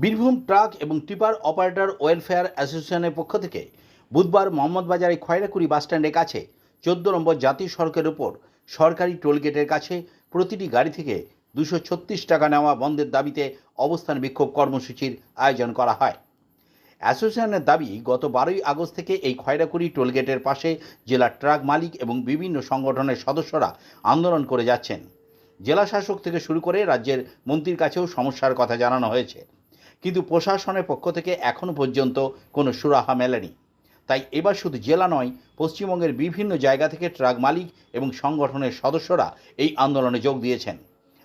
Birbhum truck এবং tipper operator welfare অ্যাসোসিয়েশনের পক্ষ থেকে বুধবার মোহাম্মদবাজারে খয়রাকুড়ি বাসস্ট্যান্ডের কাছে চোদ্দ নম্বর জাতীয় সড়কের উপর সরকারি টোলগেটের কাছে প্রতিটি গাড়ি থেকে দুশো ছত্রিশ টাকা নেওয়া বন্ধের দাবিতে অবস্থান বিক্ষোভ কর্মসূচির আয়োজন করা হয়। অ্যাসোসিয়েশনের দাবি, গত বারোই আগস্ট থেকে এই খয়রাকুড়ি টোলগেটের পাশে জেলার ট্রাক মালিক এবং বিভিন্ন সংগঠনের সদস্যরা আন্দোলন করে যাচ্ছেন। জেলা শাসক থেকে শুরু করে রাজ্যের মন্ত্রীর কাছেও সমস্যার কথা জানানো হয়েছে। কিন্তু প্রশাসনের পক্ষ থেকে এখনও পর্যন্ত কোনো সুরাহা মেলেনি। তাই এবার শুধু জেলা নয়, পশ্চিমবঙ্গের বিভিন্ন জায়গা থেকে ট্রাক মালিক এবং সংগঠনের সদস্যরা এই আন্দোলনে যোগ দিয়েছেন।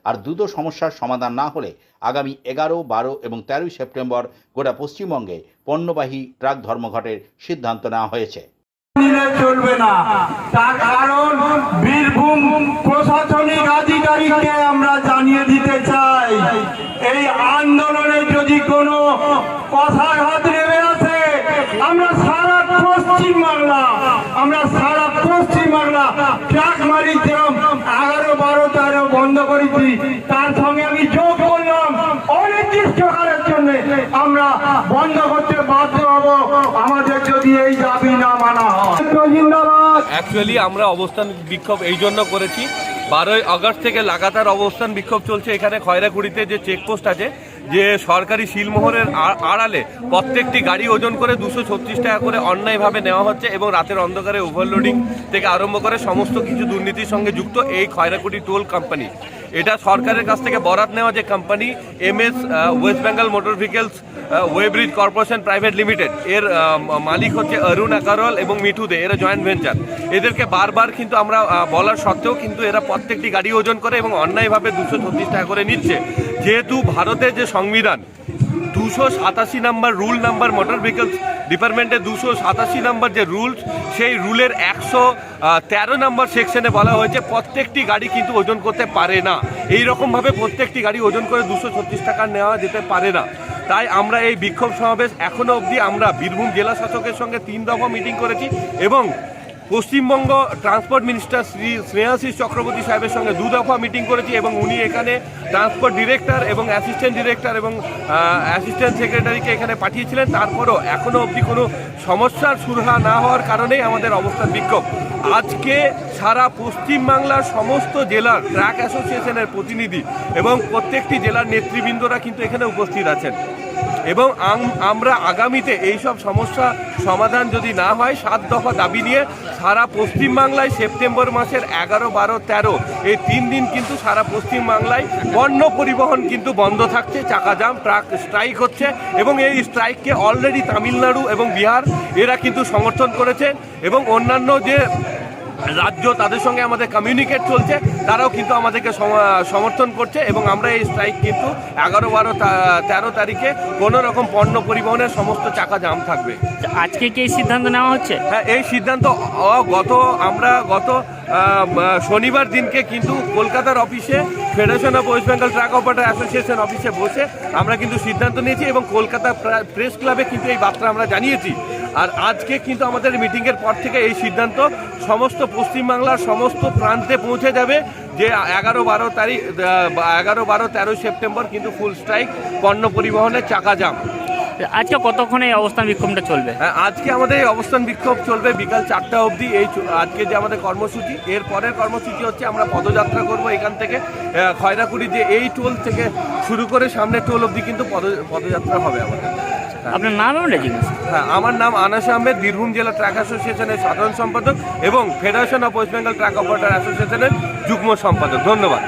আর দ্রুত সমস্যার সমাধান না হলে আগামী এগারো, বারো এবং তেরোই সেপ্টেম্বর গোটা পশ্চিমবঙ্গে পণ্যবাহী ট্রাক ধর্মঘটের সিদ্ধান্ত নেওয়া হয়েছে। চলবে না। তার কারণ বীরভূম প্রশাসনিক আধিকারিককে আমরা জানিয়ে দিতে চাই এই আন্দোলনে যদি কোনো কথার হাত নেমে আসে আমরা সারা পশ্চিম বাংলা আমরা সারা পশ্চিম বাংলা ট্রাক মালিক যেরকম এগারো বারো তেরো বন্ধ করেছি তার সঙ্গে আমি যোগ করলাম অনির্দিষ্টকালের জন্য। আমরা বন্ধ করতে বাধ্য হব। আমাদের যদি এই দাবি না মানা হয়। জিন্দাবাদ। অ্যাকচুয়ালি আমরা অবস্থান বিক্ষোভ এই জন্য করেছি বারোই আগস্ট থেকে লাগাতার অবস্থান বিক্ষোভ চলছে। এখানে খয়রাকুড়িতে যে চেকপোস্ট আছে, যে সরকারি শিলমোহরের আড়ালে প্রত্যেকটি গাড়ি ওজন করে দুশো ছত্রিশ টাকা করে অন্যায়ভাবে নেওয়া হচ্ছে এবং রাতের অন্ধকারে ওভারলোডিং থেকে আরম্ভ করে সমস্ত কিছু দুর্নীতির সঙ্গে যুক্ত এই খয়রাকুটি টোল কোম্পানি এটা সরকারের কাছ থেকে বরাত নেওয়া যে company M S West Bengal motor vehicles weighbridge corporation private limited এর মালিক হচ্ছে অরুণ আকারওয়াল এবং মিঠু দে, এরা জয়েন্ট ভেঞ্চার এদেরকে বারবার কিন্তু আমরা বলার সত্ত্বেও কিন্তু এরা প্রত্যেকটি গাড়ি ওজন করে এবং অন্যায়ভাবে দুশো ছত্রিশ টাকা করে নিচ্ছে। যেহেতু ভারতের যে সংবিধান, দুশো সাতাশি number rule number motor vehicles ডিপার্টমেন্টের দুশো সাতাশি নম্বর যে রুলস, সেই রুলের একশো তেরো নম্বর সেকশনে বলা হয়েছে, প্রত্যেকটি গাড়ি কিন্তু ওজন করতে পারে না। এই রকমভাবে প্রত্যেকটি গাড়ি ওজন করে দুশো ছত্রিশ টাকা নেওয়া যেতে পারে না। তাই আমরা এই বিক্ষোভ সমাবেশ এখনও অবধি আমরা বীরভূম জেলা শাসকের সঙ্গে তিন দফা মিটিং করেছি এবং পশ্চিমবঙ্গ ট্রান্সপোর্ট মিনিস্টার শ্রী স্নেহাশিস চক্রবর্তী সাহেবের সঙ্গে দু দফা মিটিং করেছি এবং উনি এখানে ট্রান্সপোর্ট ডিরেক্টর এবং অ্যাসিস্ট্যান্ট ডিরেক্টর এবং অ্যাসিস্ট্যান্ট সেক্রেটারিকে এখানে পাঠিয়েছিলেন। তারপরও এখনও অবধি কোনো সমস্যার সুরাহা না হওয়ার কারণেই আমাদের অবস্থান বিক্ষোভ। আজকে সারা পশ্চিমবাংলার সমস্ত জেলার ট্র্যাক অ্যাসোসিয়েশনের প্রতিনিধি এবং প্রত্যেকটি জেলার নেতৃবৃন্দরা কিন্তু এখানে উপস্থিত আছেন। এবং আমরা আগামীতে এই সব সমস্যা সমাধান যদি না হয়, সাত দফা দাবি নিয়ে সারা পশ্চিমবাংলায় সেপ্টেম্বর মাসের এগারো, বারো, তেরো, এই তিন দিন কিন্তু সারা পশ্চিমবাংলায় পণ্য পরিবহন কিন্তু বন্ধ থাকছে, চাকা জাম, ট্রাক স্ট্রাইক হচ্ছে এবং এই স্ট্রাইককে অলরেডি তামিলনাড়ু এবং বিহার এরা কিন্তু সমর্থন করেছে এবং অন্যান্য যে রাজ্য তাদের সঙ্গে আমাদের কমিউনিকেট চলছে তারাও কিন্তু আমাদেরকে সম- সমর্থন করছে এবং আমরা এই স্ট্রাইক কিন্তু এগারো বারো তেরো তারিখে কোনো রকম পণ্য পরিবহনের সমস্ত চাকা জাম থাকবে। আজকে কি এই সিদ্ধান্ত নেওয়া হচ্ছে? হ্যাঁ এই সিদ্ধান্ত গত আমরা গত শনিবার দিনকে কিন্তু কলকাতার অফিসে federation of West Bengal truck operator association অফিসে বসে আমরা কিন্তু সিদ্ধান্ত নিয়েছি এবং কলকাতা প্রা- প্রেস ক্লাবে কিন্তু এই বার্তা আমরা জানিয়েছি। আর আজকে কিন্তু আমাদের মিটিংয়ের পর থেকে এই সিদ্ধান্ত সমস্ত পশ্চিমবাংলার সমস্ত প্রান্তে পৌঁছে যাবে যে এগারো বারো তারিখ এগারো বারো তেরোই সেপ্টেম্বর কিন্তু ফুল স্ট্রাইক পণ্য পরিবহনের চাকা জাম আজকে কতক্ষণে এই অবস্থান বিক্ষোভটা চলবে? হ্যাঁ, আজকে আমাদের এই অবস্থান বিক্ষোভ চলবে বিকাল চারটা অবধি। এই আজকে যে আমাদের কর্মসূচি এর পরের কর্মসূচি হচ্ছে আমরা পদযাত্রা করব এখান থেকে খয়রাকুড়ি যে এই টোল থেকে শুরু করে সামনে টোল অবধি কিন্তু পদ- পদযাত্রা হবে আমাদের। আপনার নাম এবং হ্যাঁ আমার নাম আনাস আহমেদ বীরভূম জেলা ট্রাক অ্যাসোসিয়েশনের সাধারণ সম্পাদক এবং federation of West Bengal truck operator অ্যাসোসিয়েশনের যুগ্ম সম্পাদক। ধন্যবাদ।